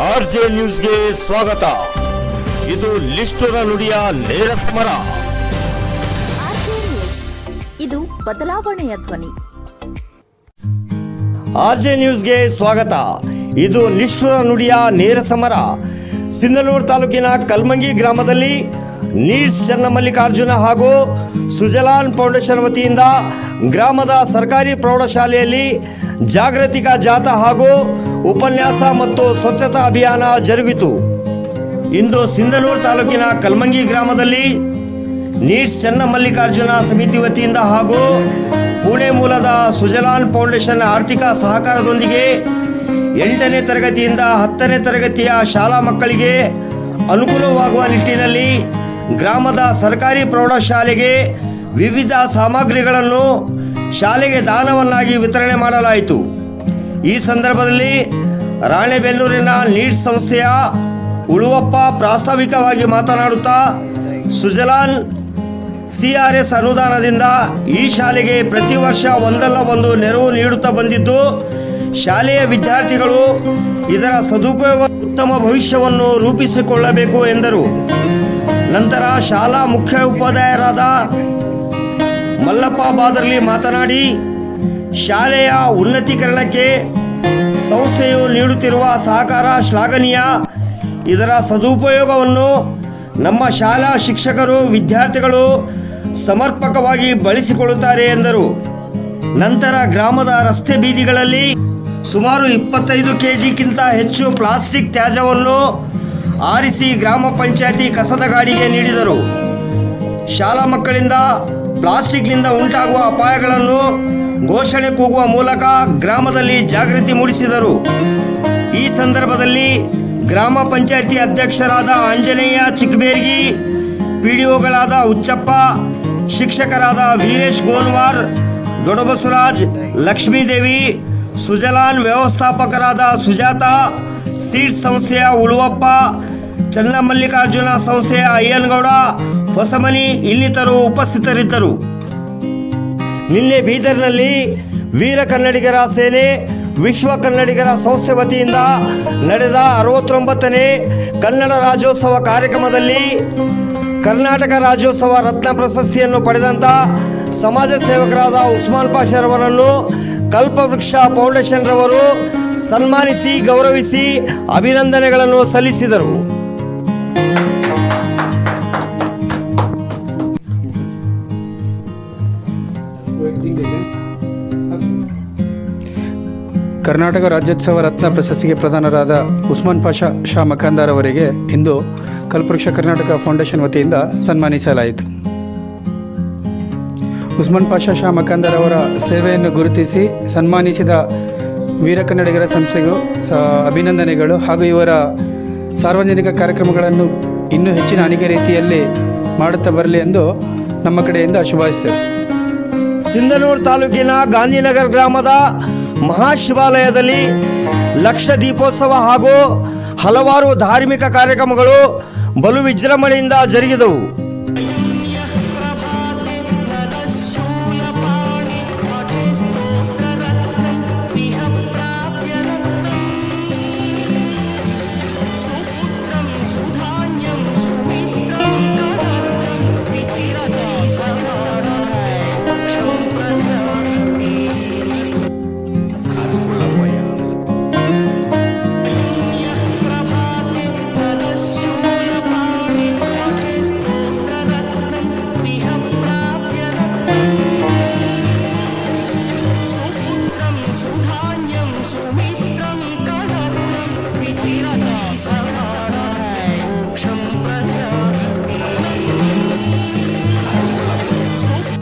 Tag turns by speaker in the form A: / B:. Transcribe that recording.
A: R J ನ್ಯೂಸ್ಗೆ ಸ್ವಾಗತ. ಇದು ಲಿಸ್ಟರ ನುಡಿಯ ನೇರ ಸಮರ.
B: ಇದು ಬದಲಾವಣೆಯ ಧ್ವನಿ.
A: ಆರ್ ಜೆ ನ್ಯೂಸ್ಗೆ ಸ್ವಾಗತ. ಇದು ನಿಷ್ಠುರ ನುಡಿಯ ನೇರ ಸಮರ. ಸಿಂಧನೂರು ತಾಲೂಕಿನ ಕಲ್ಮಂಗಿ ಗ್ರಾಮದಲ್ಲಿ ನೀಡ್ಸ್ ಚನ್ನಮಲ್ಲಿಕಾರ್ಜುನ ಹಾಗೂ ಸುಜಲಾನ್ ಫೌಂಡೇಶನ್ ವತಿಯಿಂದ ಗ್ರಾಮದ ಸರ್ಕಾರಿ ಪ್ರೌಢಶಾಲೆಯಲ್ಲಿ ಜಾಗೃತಿಕ ಜಾಥಾ ಹಾಗೂ ಉಪನ್ಯಾಸ ಮತ್ತು ಸ್ವಚ್ಛತಾ ಅಭಿಯಾನ ಜರುಗಿತು. ಇಂದು ಸಿಂಧನೂರು ತಾಲೂಕಿನ ಕಲ್ಮಂಗಿ ಗ್ರಾಮದಲ್ಲಿ ನೀಡ್ಸ್ ಚನ್ನಮಲ್ಲಿಕಾರ್ಜುನ ಸಮಿತಿ ವತಿಯಿಂದ ಹಾಗೂ ಪುಣೆ ಮೂಲದ ಸುಜಲಾನ್ ಫೌಂಡೇಶನ್ ಆರ್ಥಿಕ ಸಹಕಾರದೊಂದಿಗೆ ಎಂಟನೇ ತರಗತಿಯಿಂದ ಹತ್ತನೇ ತರಗತಿಯ ಶಾಲಾ ಮಕ್ಕಳಿಗೆ ಅನುಕೂಲವಾಗುವ ನಿಟ್ಟಿನಲ್ಲಿ ಗ್ರಾಮದ ಸರ್ಕಾರಿ ಪ್ರೌಢಶಾಲೆಗೆ ವಿವಿಧ ಸಾಮಗ್ರಿಗಳನ್ನು ಶಾಲೆಗೆ ದಾನವನ್ನಾಗಿ ವಿತರಣೆ ಮಾಡಲಾಯಿತು. ಈ ಸಂದರ್ಭದಲ್ಲಿ ರಾಣೆಬೆನ್ನೂರಿನ ನೀಟ್ ಸಂಸ್ಥೆಯ ಉಳುವಪ್ಪ ಪ್ರಾಸ್ತಾವಿಕವಾಗಿ ಮಾತನಾಡುತ್ತಾ, ಸುಜಲಾನ್ ಎಸ್ ಅನುದಾನದಿಂದ ಈ ಶಾಲೆಗೆ ಪ್ರತಿ ವರ್ಷ ಒಂದಲ್ಲ ಒಂದು ನೆರವು ನೀಡುತ್ತಾ ಬಂದಿದ್ದು, ಶಾಲೆಯ ವಿದ್ಯಾರ್ಥಿಗಳು ಇದರ ಸದುಪಯೋಗ ಉತ್ತಮ ಭವಿಷ್ಯವನ್ನು ರೂಪಿಸಿಕೊಳ್ಳಬೇಕು ಎಂದರು. ನಂತರ ಶಾಲಾ ಮುಖ್ಯ ಉಪಾಧ್ಯಾಯರಾದ ಮಲ್ಲಪ್ಪ ಬಾದರ್ಲಿ ಮಾತನಾಡಿ, ಶಾಲೆಯ ಉನ್ನತೀಕರಣಕ್ಕೆ ಸಂಸ್ಥೆಯು ನೀಡುತ್ತಿರುವ ಸಹಕಾರ ಶ್ಲಾಘನೀಯ. ಇದರ ಸದುಪಯೋಗವನ್ನು ನಮ್ಮ ಶಾಲಾ ಶಿಕ್ಷಕರು, ವಿದ್ಯಾರ್ಥಿಗಳು ಸಮರ್ಪಕವಾಗಿ ಬಳಸಿಕೊಳ್ಳುತ್ತಾರೆ ಎಂದರು. ನಂತರ ಗ್ರಾಮದ ರಸ್ತೆ ಬೀದಿಗಳಲ್ಲಿ ಸುಮಾರು ಇಪ್ಪತ್ತೈದು ಕೆಜಿಗಿಂತ ಹೆಚ್ಚು ಪ್ಲಾಸ್ಟಿಕ್ ತ್ಯಾಜ್ಯವನ್ನು ಆರಿಸಿ ಗ್ರಾಮ ಪಂಚಾಯತಿ ಕಸದ ಗಾಡಿಗೆ ನೀಡಿದರು. ಶಾಲಾ ಮಕ್ಕಳಿಂದ ಪ್ಲಾಸ್ಟಿಕ್ನಿಂದ ಉಂಟಾಗುವ ಅಪಾಯಗಳನ್ನು ಘೋಷಣೆ ಕೂಗುವ ಮೂಲಕ ಗ್ರಾಮದಲ್ಲಿ ಜಾಗೃತಿ ಮೂಡಿಸಿದರು. ಈ ಸಂದರ್ಭದಲ್ಲಿ ಗ್ರಾಮ ಪಂಚಾಯತಿ ಅಧ್ಯಕ್ಷರಾದ ಆಂಜನೇಯ ಚಿಕ್ಕಬೇರ್ಗಿ ಪಿ ಡಿ ಒಗಳಾದ ಹುಚ್ಚಪ್ಪ, ಶಿಕ್ಷಕರಾದ ವೀರೇಶ್ ಗೋನ್ವಾರ್ ದೊಡಬಸವರಾಜ್ ಲಕ್ಷ್ಮೀದೇವಿ ಸುಜಲಾನ್ ವ್ಯವಸ್ಥಾಪಕರಾದ ಸುಜಾತ, ಸೀಡ್ ಸಂಸ್ಥೆಯ ಉಳುವಪ್ಪ ಚನ್ನಮಲ್ಲಿಕಾರ್ಜುನ ಸಂಸ್ಥೆಯ ಅಯ್ಯನಗೌಡ, ಹೊಸಮನಿ ಇನ್ನಿತರು ಉಪಸ್ಥಿತರಿದ್ದರು. ನಿನ್ನೆ ಬೀದರ್ನಲ್ಲಿ ವೀರ ಕನ್ನಡಿಗರ ಸೇನೆ, ವಿಶ್ವ ಕನ್ನಡಿಗರ ಸಂಸ್ಥೆ ವತಿಯಿಂದ ನಡೆದ ಅರವತ್ತೊಂಬತ್ತನೇ ಕನ್ನಡ ರಾಜ್ಯೋತ್ಸವ ಕಾರ್ಯಕ್ರಮದಲ್ಲಿ ಕರ್ನಾಟಕ ರಾಜ್ಯೋತ್ಸವ ರತ್ನ ಪ್ರಶಸ್ತಿಯನ್ನು ಪಡೆದಂಥ ಸಮಾಜ ಸೇವಕರಾದ ಉಸ್ಮಾನ್ ಪಾಷರವರನ್ನು ಕಲ್ಪವೃಕ್ಷ ಫೌಂಡೇಶನ್ ರವರು ಸನ್ಮಾನಿಸಿ, ಗೌರವಿಸಿ ಅಭಿನಂದನೆಗಳನ್ನು ಸಲ್ಲಿಸಿದರು.
C: ಕರ್ನಾಟಕ ರಾಜ್ಯೋತ್ಸವ ರತ್ನ ಪ್ರಶಸ್ತಿಗೆ ಪ್ರಧಾನರಾದ ಉಸ್ಮಾನ್ ಪಾಷಾ, ಶಾ ಮಖಾಂದಾರ್ ಅವರಿಗೆ ಇಂದು ಕಲ್ಪವೃಕ್ಷ ಕರ್ನಾಟಕ ಫೌಂಡೇಶನ್ ವತಿಯಿಂದ ಸನ್ಮಾನಿಸಲಾಯಿತು. ಉಸ್ಮಾನ್ ಪಾಷಾ ಶಾ ಮಕಂದರ್ ಅವರ ಸೇವೆಯನ್ನು ಗುರುತಿಸಿ ಸನ್ಮಾನಿಸಿದ ವೀರ ಕನ್ನಡಿಗರ ಸಂಸ್ಥೆಗೂ ಸ ಅಭಿನಂದನೆಗಳು ಹಾಗೂ ಇವರ ಸಾರ್ವಜನಿಕ ಕಾರ್ಯಕ್ರಮಗಳನ್ನು ಇನ್ನೂ ಹೆಚ್ಚಿನ ಅನೇಕ ರೀತಿಯಲ್ಲಿ ಮಾಡುತ್ತಾ ಬರಲಿ ಎಂದು ನಮ್ಮ ಕಡೆಯಿಂದ ಶುಭಾಯಿಸ್ತೇವೆ
A: ಸಿಂಧನೂರು ತಾಲೂಕಿನ ಗಾಂಧಿನಗರ ಗ್ರಾಮದ ಮಹಾಶಿವಾಲಯದಲ್ಲಿ ಲಕ್ಷ ದೀಪೋತ್ಸವ ಹಾಗೂ ಹಲವಾರು ಧಾರ್ಮಿಕ ಕಾರ್ಯಕ್ರಮಗಳು ಬಲು ವಿಜೃಂಭಣೆಯಿಂದ ಜರುಗಿದವು.